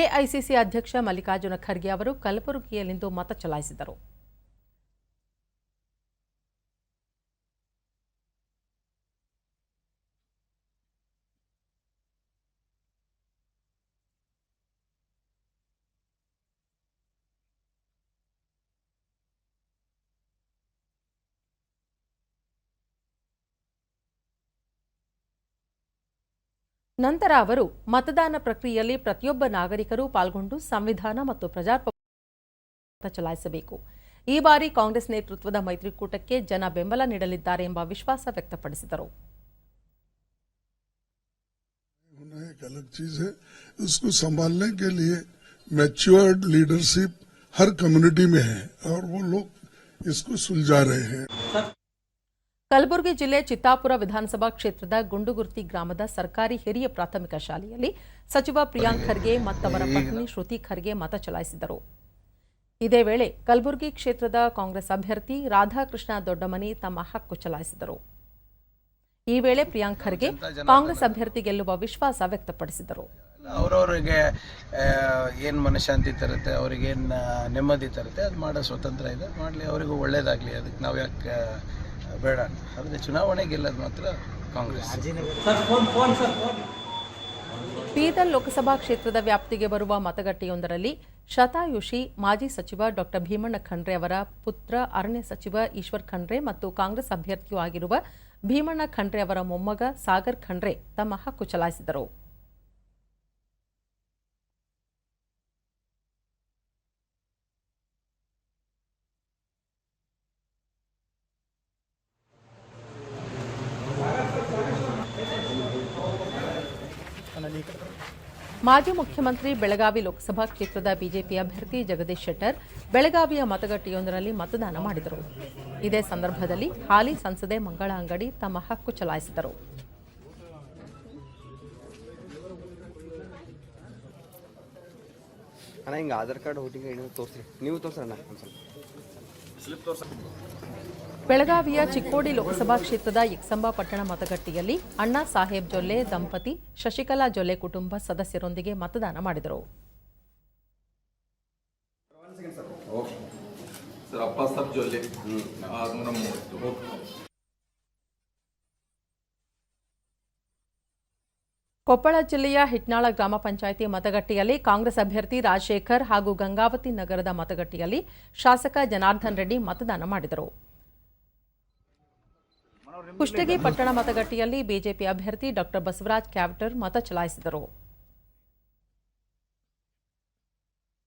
AICC ಅಧ್ಯಕ್ಷ ಮಲ್ಲಿಕಾರ್ಜುನ ಖರ್ಗೆ ಅವರು ಕಲಬುರಗಿಯಲ್ಲಿಂದು ಮತ ಚಲಾಯಿಸಿದರು. ನಂತರ ಅವರು ಮತದಾನ ಪ್ರಕ್ರಿಯೆಯಲ್ಲಿ ಪ್ರತಿಯೊಬ್ಬ ನಾಗರಿಕರು ಪಾಲ್ಗೊಂಡು ಸಂವಿಧಾನ ಮತ್ತು ಪ್ರಜಾಪ್ರಭುತ್ವ ಮತ ಚಲಾಯಿಸಬೇಕು ಈ ಬಾರಿ ಕಾಂಗ್ರೆಸ್ ನೇತೃತ್ವದ ಮೈತ್ರಿಕೂಟಕ್ಕೆ ಜನ ಬೆಂಬಲ ನೀಡಲಿದ್ದಾರೆ ಎಂಬ ವಿಶ್ವಾಸ ವ್ಯಕ್ತಪಡಿಸಿದರು होना एक अलग चीज है उसको संभालने के लिए मैच्योर्ड लीडरशिप हर कम्युनिटी में है और वो लोग इसको सुलझा रहे हैं ಕಲಬುರಗಿ ಜಿಲ್ಲೆ ಚಿತ್ತಾಪುರ ವಿಧಾನಸಭಾ ಕ್ಷೇತ್ರದ ಗುಂಡುಗುರ್ತಿ ಗ್ರಾಮದ ಸರ್ಕಾರಿ ಹಿರಿಯ ಪ್ರಾಥಮಿಕ ಶಾಲೆಯಲ್ಲಿ ಸಚಿವ ಪ್ರಿಯಾಂಕ್ ಖರ್ಗೆ ಮತ್ತವರ ಪತ್ನಿ ಶ್ರುತಿ ಖರ್ಗೆ ಮತ ಚಲಾಯಿಸಿದರು. ಇದೇ ವೇಳೆ ಕಲಬುರಗಿ ಕ್ಷೇತ್ರದ ಕಾಂಗ್ರೆಸ್ ಅಭ್ಯರ್ಥಿ ರಾಧಾಕೃಷ್ಣ ದೊಡ್ಡಮನಿ ತಮ್ಮ ಹಕ್ಕು ಚಲಾಯಿಸಿದರು. ಈ ವೇಳೆ ಪ್ರಿಯಾಂಕ್ ಖರ್ಗೆ ಕಾಂಗ್ರೆಸ್ ಅಭ್ಯರ್ಥಿ ಗೆಲ್ಲುವ ವಿಶ್ವಾಸ ವ್ಯಕ್ತಪಡಿಸಿದರು. ಅವರವರಿಗೆ ಏನು ಮನಶಾಂತಿ ತರುತ್ತೆ ಅವರಿಗೇನು ನೆಮ್ಮದಿ ತರುತ್ತೆ ಅದು ಮಾಡೋ ಸ್ವತಂತ್ರ ಇದೆ ಮಾಡಲಿ ಅವರಿಗೂ ಒಳ್ಳೇದಾಗಲಿ ಅದಕ್ಕೆ ನಾವು ಯಾಕೆ ಬೇಡ ಆದರೆ ಚುನಾವಣೆ ಗೆಲ್ಲೋದು ಮಾತ್ರ ಕಾಂಗ್ರೆಸ್. ಬೀದರ್ ಲೋಕಸಭಾ ಕ್ಷೇತ್ರದ ವ್ಯಾಪ್ತಿಗೆ ಬರುವ ಮತಗಟ್ಟೆಯೊಂದರಲ್ಲಿ ಶತಾಯುಷಿ ಮಾಜಿ ಸಚಿವ ಡಾಕ್ಟರ್ ಭೀಮಣ್ಣ ಖಂಡ್ರೆ ಅವರ ಪುತ್ರ ಅರಣ್ಯ ಸಚಿವ ಈಶ್ವರ್ ಖಂಡ್ರೆ ಮತ್ತು ಕಾಂಗ್ರೆಸ್ ಅಭ್ಯರ್ಥಿಯೂ ಆಗಿರುವ ಭೀಮಣ್ಣ ಖಂಡ್ರೆ ಅವರ ಮೊಮ್ಮಗ ಸಾಗರ್ ಖಂಡ್ರೆ ತಮ್ಮ ಹಕ್ಕು ಚಲಾಯಿಸಿದರು. ಮಾಜಿ ಮುಖ್ಯಮಂತ್ರಿ ಬೆಳಗಾವಿ ಲೋಕಸಭಾ ಕ್ಷೇತ್ರದ ಬಿಜೆಪಿ ಅಭ್ಯರ್ಥಿ ಜಗದೀಶ್ ಶೆಟ್ಟರ್ ಬೆಳಗಾವಿಯ ಮತಗಟ್ಟೆಯೊಂದರಲ್ಲಿ ಮತದಾನ ಮಾಡಿದರು. ಇದೇ ಸಂದರ್ಭದಲ್ಲಿ ಹಾಲಿ ಸಂಸದೆ ಮಂಗಳ ಅಂಗಡಿ ತಮ್ಮ ಹಕ್ಕು ಚಲಾಯಿಸಿದರು. ಅಣ್ಣ ಹಿಂಗೆ ಆಧಾರ್ ಕಾರ್ಡ್ ವೋಟಿಂಗ್ ತೋರಿಸಿ ತೋರಿಸ್ರಿ. ನೀವು ತೋರಿಸ್ರಣ್ಣ ಒಂದು ಸ್ವಲ್ಪ. ಬೆಳಗಾವಿಯ ಚಿಕ್ಕೋಡಿ ಲೋಕಸಭಾ ಕ್ಷೇತ್ರದ ಎಕ್ಸಂಬಾ ಪಟ್ಟಣ ಮತಗಟ್ಟೆಯಲ್ಲಿ ಅಣ್ಣಾ ಸಾಹೇಬ್ ಜೊಲ್ಲೆ ದಂಪತಿ ಶಶಿಕಲಾ ಜೊಲ್ಲೆ ಕುಟುಂಬ ಸದಸ್ಯರೊಂದಿಗೆ ಮತದಾನ ಮಾಡಿದರು. ಕೊಪ್ಪಳ ಜಿಲ್ಲೆಯ ಹಿಟ್ನಾಳ ಗ್ರಾಮ ಪಂಚಾಯಿತಿ ಮತಗಟ್ಟೆಯಲ್ಲಿ ಕಾಂಗ್ರೆಸ್ ಅಭ್ಯರ್ಥಿ ರಾಜಶೇಖರ್ ಹಾಗೂ ಗಂಗಾವತಿ ನಗರದ ಮತಗಟ್ಟೆಯಲ್ಲಿ ಶಾಸಕ ಜನಾರ್ದನ್ ರೆಡ್ಡಿ ಮತದಾನ ಮಾಡಿದರು. ಕುಷ್ಟಗಿ ಪಟ್ಟಣ ಮತಗಟ್ಟೆಯಲ್ಲಿ ಬಿಜೆಪಿ ಅಭ್ಯರ್ಥಿ ಡಾಕ್ಟರ್ ಬಸವರಾಜ್ ಕ್ಯಾವಟರ್ ಮತ ಚಲಾಯಿಸಿದರು.